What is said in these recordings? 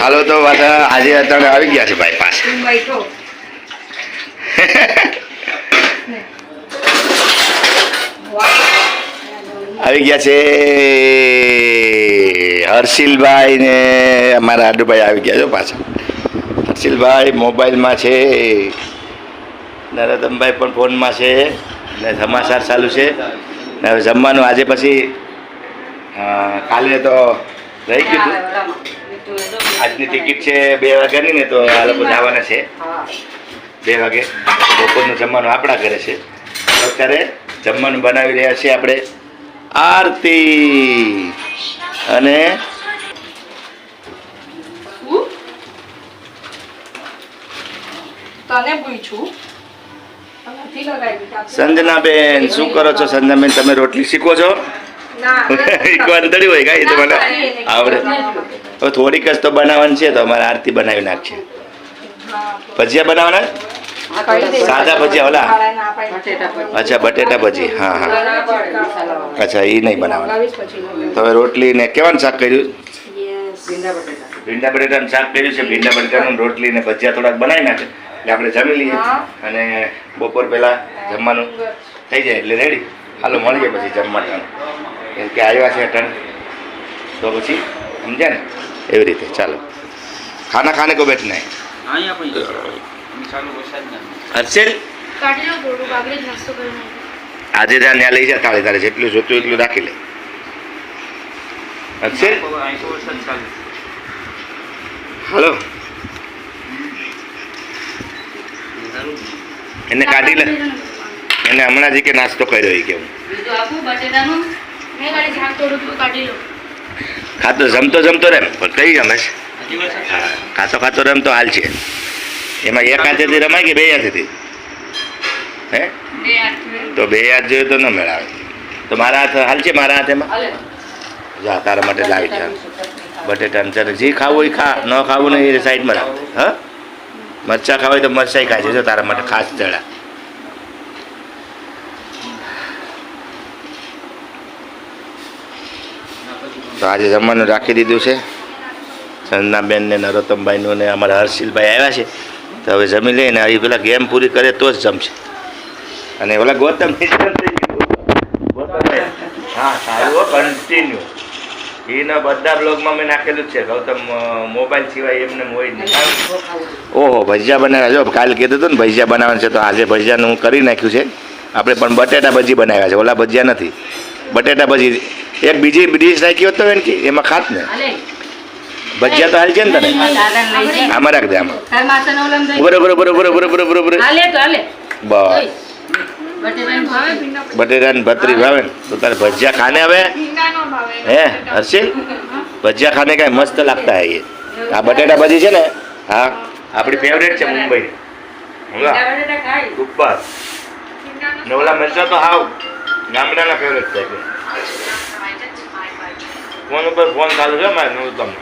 હાલો તો પાછા આજે અત્યારે આવી ગયા છે ભાઈ પાસે આવી ગયા છે હર્ષિલભાઈ ને અમારા આડુભાઈ આવી ગયા છો પાછા. હર્ષિલભાઈ મોબાઈલમાં છે. નરોત્તમભાઈ પણ ફોનમાં છે. ને સમાચાર ચાલુ છે. ને જમવાનું આજે પછી કાલે તો રહી ગયું આજની ટિકિટ છે બે વાગ્યાની ને તો આ લોકો જવાના છે. બે વાગે. બપોરનું જમવાનું આપણા ઘરે છે. અત્યારે જમવાનું બનાવી રહ્યા છીએ આપણે. આરતી. અને તને બેન સંજનાબેન શું કરો છો? સંજનાબેન તમે રોટલી શીખો છો? એક અંતરી હોય કાંઈ તો મને આવડે. હવે થોડીક જ તો બનાવવાની છે તો અમારે આરતી બનાવી નાખશે ભજીયા બનાવવાના? સાદા ભજીયા ઓલા? અચ્છા બટેટા ભજી હા હા. અચ્છા એ નહીં બનાવવાના. તો હવે રોટલી ને કેવાનું શાક કર્યું? ભીંડા બટેટાનું શાક કર્યું છે ભીંડા બટેટાનું રોટલી ને ભજીયા થોડાક બનાવી નાખે. એટલે આપણે જમી લઈએ. અને બપોર પહેલા જમવાનું થઈ જાય એટલે રેડી હાલો મળીએ પછી જમવા ટાણું કેમ કે આવ્યા છે ટન તો પછી સમજ્યા ને? એવી રીતે ચાલો. ખાના ખાને કો બેઠ નહીં. હર્ષેલ? કાઢી લો થોડું કાગળી જ નાસ્તો કરી નાખો. આજે ત્યાં ત્યાં લઈ જા તારે તારે જેટલું જોતું એટલું રાખી લે. હર્ષેલ? હલો. હાલો એને કાઢી લે. એને હમણાં જ કે નાસ્તો કર્યો એ કેવું ખાતો જમતો જમતો રેમ પણ કઈ ગમે છે. હા ખાતો ખાતો રમતો હાલ છે. એમાં એક હાથેથી રમાય કે બે હાથેથી હે? તો બે હાથ જોઈએ તો ન મેળાવે. તો મારા હાથ હાલ છે મારા હાથેમાં જા તારા માટે લાવી છે. બટેટાનું ચાલે જે ખાવું હોય એ ખા ન ખાવું ને એ સાઈડમાં રાખ. હા? મરચાં ખાવાય તો મરચાં ખાય છે જો તારા માટે ખાસ ચડા તો આજે જમવાનું રાખી દીધું છે. સંજનાબેન ને નરોત્તમભાઈનું ને અમારા હર્ષિલભાઈ આવ્યા છે. તો હવે જમી લઈને એ પેલા ગેમ પૂરી કરે તો જ જમશે. અને ઓલા ગૌતમ હા, સારું કન્ટિન્યુ એના બધા બ્લોગમાં મેં નાખેલું જ છે. ગૌતમ મોબાઈલ સિવાય એમને હોય નહીં. ઓહો, ભજીયા બનાવ્યા. જો, કાલે કીધું હતું ને ભજીયા બનાવવાનું છે, તો આજે ભજીયાનું હું કરી નાખ્યું છે. આપણે પણ બટેટા ભજી બનાવ્યા છે. ઓલા ભજીયા નથી. બટેટા ભજી એક બીજી ડીશ રાખી હોત તો એને કે એમાં ખાત ને. ભજીયા તો હાલ છે ને તને? આમાં રાખ દે આમાં બરોબર બરોબર બરોબર બરોબર બસ. બટેટા ને ભત્રી ભાવે ને. તો તારે ભજીયા ખાને હવે? હે હર્ષિલ? ભજીયા ખાને કાંઈ મસ્ત લાગતા હે આ બટેટા ભજી છે ને હા આપણી ફેવરેટ છે મુંબઈ. ઉપર ને ઓલા મરચા તો હાવ. ગામડાના ફેવરેટ છે ફોન ઉપર ફોન ચાલુ છે મારે નું તમને.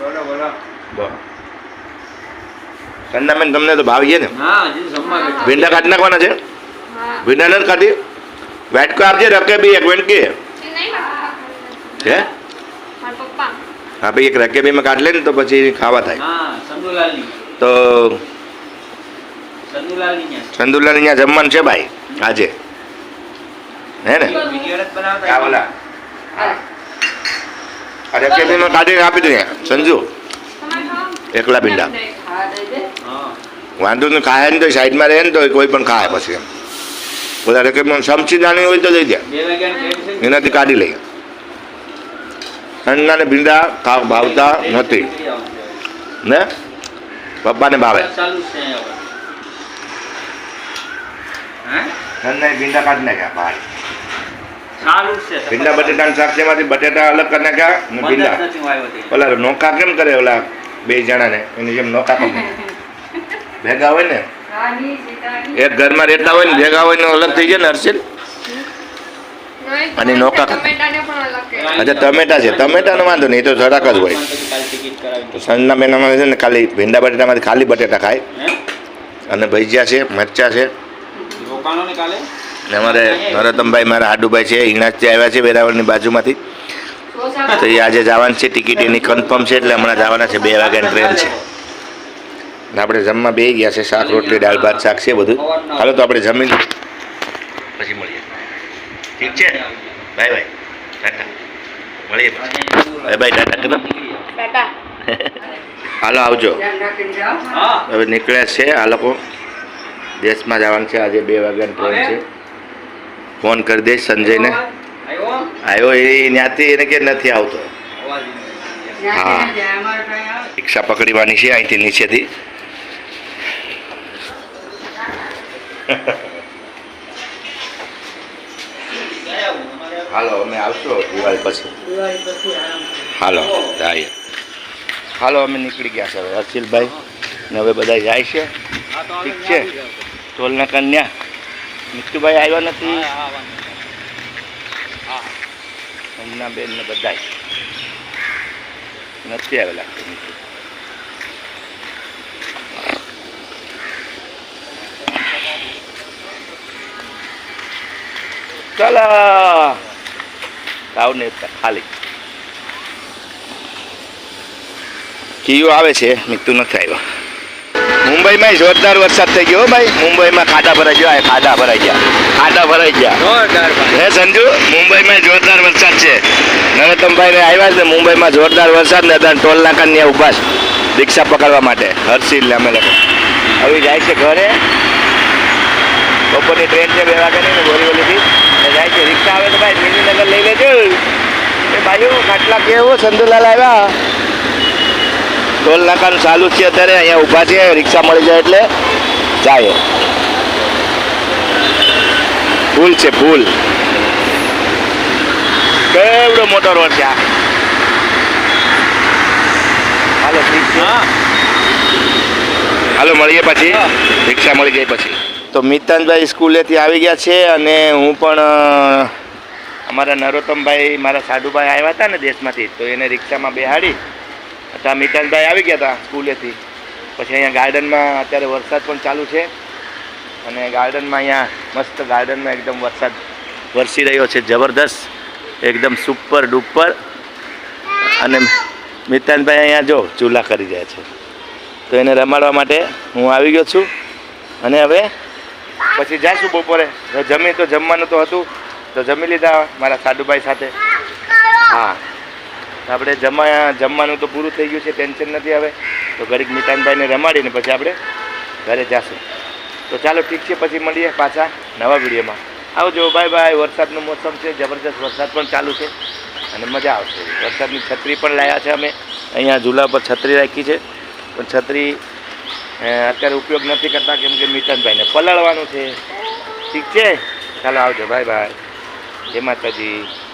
બોલો બોલો. બોલો કંદાબેન તમને તો ભાવ છે ને? ભીંડા કાઢી નાખવાના છે? ભીંડા નથી કાઢી? વેટકો આપજે રકે બી એક વેટકે હે? હા ભાઈ એક રકે બીમાં કાઢ લે ને તો પછી ખાવા થાય. તો ચંદુલાલ અહીંયા જમવાનું છે ભાઈ આજે. હે ને? કાઢીને આપી દે સંજુ એકલા ભીંડા વાંધો નહીં ખાય ને તો સાઈડમાં રહે ને તો કોઈ પણ ખાય પછી એમ. બધા સમસી નાની હોય તો દઈ દે. એનાથી કાઢી લઈએ. ઠંડા ને ભીંડા ખાવ ભાવતા નથી. ને? પપ્પાને ભાવે. ભીંડા કાઢી નાખ્યા બહાર ચાલુ જ છે. ભીંડા બટેટાનું શાક છે એમાંથી બટેટા અલગ કરી નાખ્યા ભીંડા. ઓલા નોકા કેમ કરે ઓલા બે જણાને? એની જેમ નોકા પણ ભેગા હોય ને? એક ઘરમાં રહેતા હોય ને ભેગા હોય ને અલગ થઈ જાય ને હર્ષિલ? અને નોકા અચ્છા ટમેટા છે. ટમેટાનો વાંધો નહીં એ તો જરાક જ હોય. તો સાંજના મહિનામાં છે ને ખાલી ભીંડા બટેટામાંથી ખાલી બટેટા ખાય. અને ભજીયા છે મરચા છે. ને અમારે નરોત્તમભાઈ મારા હાડુભાઈ છે ઈણાજથી આવ્યા છે વેરાવળની બાજુમાંથી. તો એ આજે જવાનું છે ટિકિટ એની કન્ફર્મ છે એટલે હમણાં જવાના છે બે વાગ્યાની ટ્રેન છે. ને આપણે જમવા બે ગયા છે શાક રોટલી દાળ ભાત શાક છે બધું. હાલો તો આપણે જમી લઈએ. પછી મળીએ. ઠીક છે? Bye bye. ટાટા. મળીએ બાય બાય ટાટા કરો. હાલો આવજો. હવે નીકળ્યા છે આ લોકો. દેશમાં જવાનું છે આજે બે વાગ્યાની ટ્રેન છે. ફોન કરી દઈશ સંજયને. આવ્યો આવ્યો એ ત્યાંથી એને કે નથી આવતો. હા. રિક્ષા પકડવાની છે અહીંથી નીચેથી. હાલો અમે આવશો દિવાળી પછી? હાલો જાય. હાલો અમે નીકળી ગયા છે હવે હર્ષિલભાઈ ને હવે બધા જાય છે. ઠીક છે. ટોલના કન્યા. મિત્તુભાઈ આવ્યા નથી. એમના બેન ને બધા નથી આવેલા. ચાલો. તાવ ને ખાલી. કીયું આવે છે મિત્તુ નથી આવ્યો. મુંબઈમાં જોરદાર વરસાદ થઈ ગયો ભાઈ. મુંબઈમાં ખાડા ભરાઈ ગયા. ખાડા ભરાઈ ગયા. ખાડા ભરાઈ ગયા. હે સંજુ? મુંબઈમાં જોરદાર વરસાદ છે. નરોત્તમભાઈ ને આવ્યા છે. મુંબઈમાં જોરદાર વરસાદ ને ત્યાં ટોલ નાકા ને ઊભા છે. રિક્ષા પકડવા માટે. હર્ષિલ અમે લોકો હવે જાય છે ઘરે. બપોરની ટ્રેન છે બે વાગ્યાની ને બોરીવલીથી જાય છે. રિક્ષા આવે તો ભાઈ મિનીનગર લઈ લેજો. એ ભાઈઓ ખાટલા કેવું સંધુલાલ આવ્યા. ટોલ નાકાનું ચાલુ છે અત્યારે અહીંયા ઊભા છે રિક્ષા મળી જાય એટલે જાય. ભૂલ છે ભૂલ કેવડો મોટો રોડ છે આ. હાલો ઠીક છે. હાલો મળીએ પછી. રિક્ષા મળી ગઈ પછી. તો મિતાનભાઈ સ્કૂલેથી આવી ગયા છે અને હું પણ અમારા નરોત્તમભાઈ મારા સાધુભાઈ આવ્યા હતા ને દેશમાંથી તો એને રિક્ષામાં બેહાડી હતા મિતાનભાઈ આવી ગયા હતા સ્કૂલેથી. પછી અહીંયા ગાર્ડનમાં અત્યારે વરસાદ પણ ચાલુ છે. અને ગાર્ડનમાં અહીંયા મસ્ત ગાર્ડનમાં એકદમ વરસાદ વરસી રહ્યો છે, જબરદસ્ત. એકદમ સુપર ડુપર. અને મિતાનભાઈ અહીંયા જો ચૂલા કરી રહ્યા છે. તો એને રમાડવા માટે હું આવી ગયો છું. અને હવે પછી જાશું બપોરે. જમી તો જમવાનું તો હતું. તો જમી લીધા મારા સાડુભાઈ સાથે. હા. આપણે જમા જમવાનું તો પૂરું થઈ ગયું છે ટેન્શન નથી હવે. તો ઘડીક મિતાનભાઈને રમાડીને પછી આપણે ઘરે જશું. તો ચાલો ઠીક છે, પછી મળીએ પાછા નવા વિડીયોમાં. આવજો, બાય બાય. વરસાદનું મોસમ છે જબરદસ્ત વરસાદ પણ ચાલુ છે અને મજા આવશે. વરસાદની છત્રી પણ લાવ્યા છે અમે. અહીંયા ઝૂલા પર છત્રી રાખી છે. પણ છત્રી અત્યારે ઉપયોગ નથી કરતા કેમ કે મિતનભાઈને પલળવાનું છે. ઠીક છે? ચાલો આવજો. Bye bye. જય માતાજી.